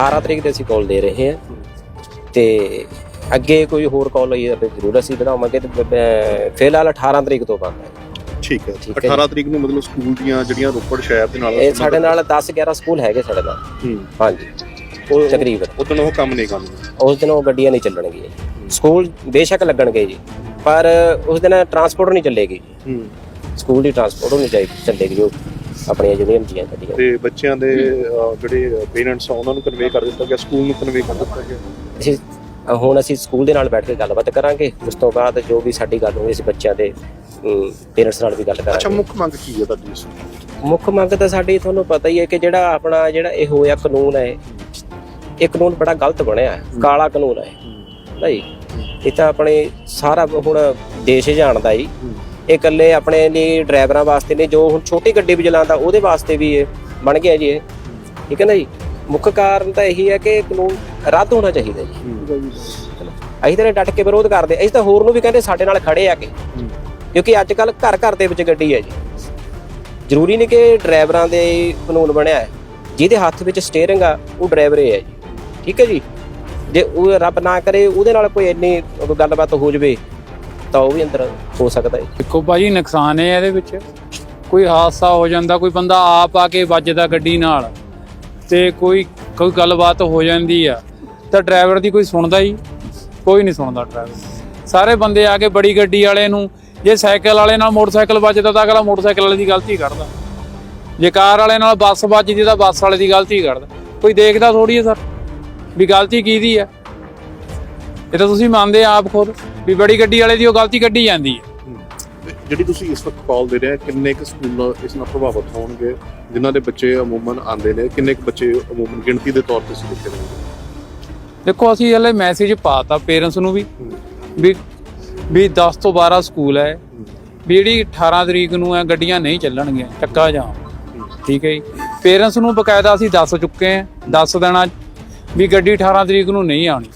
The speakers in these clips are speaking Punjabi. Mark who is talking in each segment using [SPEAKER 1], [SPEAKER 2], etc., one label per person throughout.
[SPEAKER 1] 18 ਤਰੀਕ ਦੇ ਅਸੀਂ ਕਾਲ ਦੇ ਰਹੇ ਹਾਂ। ਤੇ ਅੱਗੇ ਕੋਈ ਹੋਰ ਕਾਲ ਹੋਈ ਤਾਂ ਜ਼ਰੂਰ ਅਸੀਂ ਬਣਾਵਾਂਗੇ ਤੇ ਬ- ਫਿਲਹਾਲ 18 ਤਰੀਕ ਤੋਂ ਹੈ।
[SPEAKER 2] ਠੀਕ ਹੈ।
[SPEAKER 1] ਠੀਕ ਹੈ
[SPEAKER 2] 18 ਤਰੀਕ ਨੂੰ ਮਤਲਬ ਸਕੂਲ ਦੀਆਂ ਜਿਹੜੀਆਂ ਰੋਪੜ ਸ਼ਹਿਰ ਦੇ ਨਾਲ
[SPEAKER 1] ਇਹ ਸਾਡੇ ਨਾਲ 10 11 ਸਕੂਲ ਹੈਗੇ ਸਾਡੇ ਨਾਲ। ਹਾਂਜੀ।
[SPEAKER 2] ਉਹ
[SPEAKER 1] ਤਕਰੀਬਨ।
[SPEAKER 2] ਉਦੋਂ ਉਹ ਕੰਮ ਨਹੀਂ ਕਰਨਗੇ।
[SPEAKER 1] ਉਸ ਦਿਨ ਉਹ ਗੱਡੀਆਂ ਨਹੀਂ ਚੱਲਣਗੀਆਂ ਸਕੂਲ ਬੇਸ਼ੱਕ ਲੱਗਣਗੇ ਜੀ ਪਰ ਉਸ ਦਿਨ ਟਰਾਂਸਪੋਰਟ ਨਹੀਂ ਚੱਲੇਗੀ
[SPEAKER 2] ਹੂੰ।
[SPEAKER 1] ਸਕੂਲ ਦੀ ਟਰਾਂਸਪੋਰਟ ਨਹੀਂ ਚਾਹੀ ਚੱਲੇਗੀ ਜੋ। ਆਪਣੀਆਂ ਯੂਨੀਅਨ ਦੀਆਂ ਗੱਡੀਆਂ।
[SPEAKER 2] ਤੇ ਬੱਚਿਆਂ ਦੇ ਅਹ, ਜਿਹੜੇ ਪੇਰੈਂਟਸ ਆ ਉਹਨਾਂ ਨੂੰ ਕਨਵੇ ਕਰ ਦਿੱਤਾ ਗਿਆ ਸਕੂਲ ਨੂੰ ਕਨਵੇ ਕਰ ਦਿੱਤਾ ਗਿਆ।
[SPEAKER 1] ਅਸੀਂ ਹੁਣ ਅਸੀਂ ਸਕੂਲ ਦੇ ਨਾਲ ਬੈਠ ਕੇ ਗੱਲਬਾਤ ਕਰਾਂਗੇ। ਉਸ ਤੋਂ ਬਾਅਦ ਜੋ ਵੀ ਸਾਡੀ ਗੱਲ ਹੋਈ ਅਸੀਂ ਬੱਚਿਆਂ ਦੇ ਪੇਰੈਂਟਸ ਨਾਲ ਵੀ ਗੱਲ
[SPEAKER 2] ਅੱਛਾ
[SPEAKER 1] ਕਰਾਂਗੇ
[SPEAKER 2] ਮੁੱਖ ਮੰਗ ਕੀ ਹੈ ਤੁਹਾਡੀ ਇਸ
[SPEAKER 1] ਮੁੱਖ ਮੰਗ ਤਾਂ ਸਾਡੀ ਤੁਹਾਨੂੰ ਪਤਾ ਹੀ ਹੈ ਕਿ ਜਿਹੜਾ ਆਪਣਾ ਜਿਹੜਾ ਇਹ ਹੋਇਆ ਕਾਨੂੰਨ ਹੈ ਇਹ ਕਾਨੂੰਨ ਬੜਾ ਗਲਤ ਬਣਿਆ ਹੈ। ਕਾਲਾ ਕਾਨੂੰਨ ਹੈ। ਨਹੀਂ ਇਹ ਤਾਂ ਆਪਣੇ ਸਾਰਾ ਹੁਣ ਦੇਸ਼ ਜਾਣਦਾ ਜੀ ਇਹ ਇਕੱਲੇ ਆਪਣੇ ਲਈ ਡਰਾਈਵਰਾਂ ਵਾਸਤੇ ਨੇ ਜੋ ਹੁਣ ਛੋਟੀ ਗੱਡੀ ਵੀ ਚਲਾਉਂਦਾ ਉਹਦੇ ਵਾਸਤੇ ਵੀ ਇਹ ਬਣ ਗਿਆ ਜੀ ਇਹ। ਠੀਕ ਹੈ ਨਾ ਜੀ? ਮੁੱਖ ਕਾਰਨ ਤਾਂ ਇਹੀ ਹੈ ਕਿ ਕਾਨੂੰਨ ਰੱਦ ਹੋਣਾ ਚਾਹੀਦਾ ਜੀ। ਅਸੀਂ ਤਾਂ ਡਟ ਕੇ ਵਿਰੋਧ ਕਰਦੇ ਅਸੀਂ ਤਾਂ ਹੋਰ ਨੂੰ ਵੀ ਕਹਿੰਦੇ ਸਾਡੇ ਨਾਲ ਖੜੇ ਆ ਕੇ। ਕਿਉਂਕਿ ਅੱਜ ਕੱਲ ਘਰ ਘਰ ਦੇ ਵਿੱਚ ਗੱਡੀ ਹੈ ਜੀ। ਜ਼ਰੂਰੀ ਨਹੀਂ ਕਿ ਡਰਾਈਵਰਾਂ ਦੇ ਕਾਨੂੰਨ ਬਣਿਆ ਹੈ। ਜਿਹਦੇ ਹੱਥ ਵਿੱਚ ਸਟੀਅਰਿੰਗ ਆ ਉਹ ਡਰਾਈਵਰ ਹੀ ਜੀ। ਠੀਕ ਹੈ ਜੀ? ਜੇ ਉਹ ਰੱਬ ਨਾ ਕਰੇ ਉਹਦੇ ਨਾਲ ਕੋਈ ਇੰਨੀ ਗੱਲਬਾਤ ਹੋ ਜਵੇ ਤਾਂ ਉਹ ਵੀ ਅੰਦਰ ਹੋ ਸਕਦਾ ਹੈ।
[SPEAKER 3] ਦੇਖੋ ਭਾਜੀ, ਨੁਕਸਾਨ ਹੈ ਇਹਦੇ ਵਿੱਚ। ਕੋਈ ਹਾਦਸਾ ਹੋ ਜਾਂਦਾ, ਕੋਈ ਬੰਦਾ ਆਪ ਆ ਕੇ ਵੱਜਦਾ ਗੱਡੀ ਨਾਲ ਤੇ ਕੋਈ ਕੋਈ ਗੱਲਬਾਤ ਹੋ ਜਾਂਦੀ ਆ, ਤਾਂ ਡਰਾਈਵਰ ਦੀ ਕੋਈ ਸੁਣਦਾ ਹੀ, ਕੋਈ ਨਹੀਂ ਸੁਣਦਾ ਡਰਾਈਵਰ। ਸਾਰੇ ਬੰਦੇ ਆ ਕੇ ਬੜੀ ਗੱਡੀ ਵਾਲੇ ਨੂੰ, ਜੇ ਸਾਈਕਲ ਵਾਲੇ ਨਾਲ ਮੋਟਰਸਾਈਕਲ ਵੱਜਦਾ ਤਾਂ ਅਗਲਾ ਮੋਟਰਸਾਈਕਲ ਵਾਲੇ ਦੀ ਗਲਤੀ ਕਰਦਾ। ਜੇ ਕਾਰ ਵਾਲੇ ਨਾਲ ਬੱਸ ਵੱਜਦੀ ਤਾਂ ਬੱਸ ਵਾਲੇ ਦੀ ਗਲਤੀ ਕਰਦਾ। ਕੋਈ ਦੇਖਦਾ ਥੋੜੀ ਹੈ ਸਰ ਵੀ ਗਲਤੀ ਕਿਹਦੀ ਹੈ? ਇਹ ਤਾਂ ਤੁਸੀਂ ਮੰਨਦੇ ਆਪ ਖੁਦ। ਵੀ ਬੜੀ ਗੱਡੀ ਵਾਲੇ ਦੀ ਉਹ ਗਲਤੀ ਕੱਢੀ ਜਾਂਦੀ ਹੈ।
[SPEAKER 2] ਜਿਹੜੀ ਤੁਸੀਂ ਇਸ ਵਕਤ ਕਾਲ ਦੇ ਰਹੇ ਹੋ ਕਿੰਨੇ ਕੁ ਸਕੂਲ ਇਸ ਨਾਲ ਪ੍ਰਭਾਵਿਤ ਹੋਣਗੇ? ਜਿਨ੍ਹਾਂ ਦੇ ਬੱਚੇ ਅਮੂਮਨ ਆਉਂਦੇ ਨੇ ਕਿੰਨੇ ਕੁ ਬੱਚੇ ਅਮੂਮਨ ਗਿਣਤੀ ਦੇ ਤੌਰ ਤੇ ਸੀ ਲਿਖੇ ਨੇ
[SPEAKER 3] ਦੇਖੋ ਅਸੀਂ ਹਲੇ ਮੈਸੇਜ ਪਾਤਾ ਪੇਰੈਂਟਸ ਨੂੰ ਵੀ ਵੀ ਵੀ 10 ਤੋਂ 12 ਸਕੂਲ ਹੈ। ਵੀ ਜਿਹੜੀ 18 ਤਰੀਕ ਨੂੰ ਹੈ ਗੱਡੀਆਂ ਨਹੀਂ ਚੱਲਣਗੀਆਂ ਚੱਕਾ ਜਾਮ ਠੀਕ ਹੈ ਜੀ। ਪੇਰੈਂਟਸ ਨੂੰ ਬਕਾਇਦਾ ਅਸੀਂ ਦੱਸ ਚੁੱਕੇ ਹਾਂ ਦੱਸ ਦੇਣਾ ਵੀ ਗੱਡੀ 18 ਤਰੀਕ ਨੂੰ ਨਹੀਂ ਆਉਣੀ।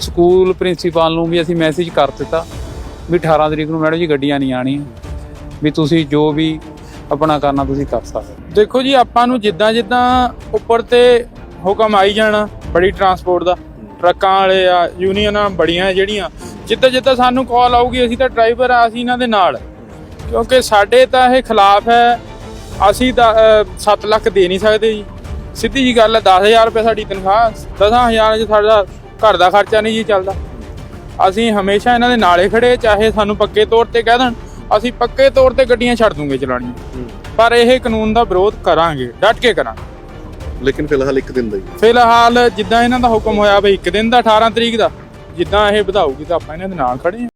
[SPEAKER 3] ਸਕੂਲ ਪ੍ਰਿੰਸੀਪਲ ਨੂੰ ਵੀ ਅਸੀਂ ਮੈਸੇਜ ਕਰ ਦਿੱਤਾ ਵੀ 18 ਤਰੀਕ ਨੂੰ ਮੈਡਮ ਜੀ ਗੱਡੀਆਂ ਨਹੀਂ ਆਣੀਆਂ ਵੀ ਤੁਸੀਂ ਜੋ ਵੀ ਆਪਣਾ ਕਰਨਾ ਤੁਸੀਂ ਕਰ ਸਕਦੇ
[SPEAKER 4] ਦੇਖੋ ਜੀ, ਆਪਾਂ ਨੂੰ ਜਿੱਦਾਂ ਜਿੱਦਾਂ ਉੱਪਰ ਤੇ ਹੁਕਮ ਆਈ ਜਾਣਾ ਬੜੀ ਟਰਾਂਸਪੋਰਟ ਦਾ, ਟਰੱਕਾਂ ਵਾਲੇ ਆ ਯੂਨੀਅਨਾਂ ਬੜੀਆਂ ਜਿਹੜੀਆਂ, ਜਿੱਦਾਂ ਜਿੱਦਾਂ ਸਾਨੂੰ ਕਾਲ ਆਊਗੀ, ਅਸੀਂ ਤਾਂ ਡਰਾਈਵਰ ਆ, ਅਸੀਂ ਇਹਨਾਂ ਦੇ ਨਾਲ। ਕਿਉਂਕਿ ਸਾਡੇ ਤਾਂ ਇਹ ਖਿਲਾਫ ਹੈ, ਅਸੀਂ ਤਾਂ 7 ਲੱਖ ਦੇ ਨਹੀਂ ਸਕਦੇ ਜੀ। ਸਿੱਧੀ ਜੀ ਗੱਲ ਹੈ 10000 ਰੁਪਏ ਸਾਡੀ ਤਨਖਾਹ 10000 ਚ ਸਾਡਾ ਘਰ ਦਾ ਖਰਚਾ ਨਹੀਂ ਜੀ ਚੱਲਦਾ। ਅਸੀਂ ਹਮੇਸ਼ਾ ਇਹਨਾਂ ਦੇ ਨਾਲੇ ਖੜੇ ਚਾਹੇ ਸਾਨੂੰ ਪੱਕੇ ਤੌਰ ਤੇ ਕਹਿ ਦੇਣ ਅਸੀਂ ਪੱਕੇ ਤੌਰ ਤੇ ਗੱਡੀਆਂ ਛੱਡ ਦੂੰਗੇ ਚਲਾਉਣੀਆਂ ਪਰ ਇਹ ਕਾਨੂੰਨ ਦਾ ਵਿਰੋਧ ਕਰਾਂਗੇ ਡਟ ਕੇ ਕਰਾਂਗੇ।
[SPEAKER 2] ਲੇਕਿਨ ਫਿਲਹਾਲ ਇੱਕ ਦਿਨ ਦਾ ਹੀ
[SPEAKER 4] ਫਿਲਹਾਲ ਜਿੱਦਾਂ ਇਹਨਾਂ ਦਾ ਹੁਕਮ ਹੋਇਆ ਬਈ ਇੱਕ ਦਿਨ ਦਾ 18 ਤਰੀਕ ਦਾ ਜਿੱਦਾਂ ਇਹ ਵਧਾਊਗੀ ਤਾਂ ਆਪਾਂ ਇਹਨਾਂ ਦੇ ਨਾਲ ਖੜੇ ਹਾਂ।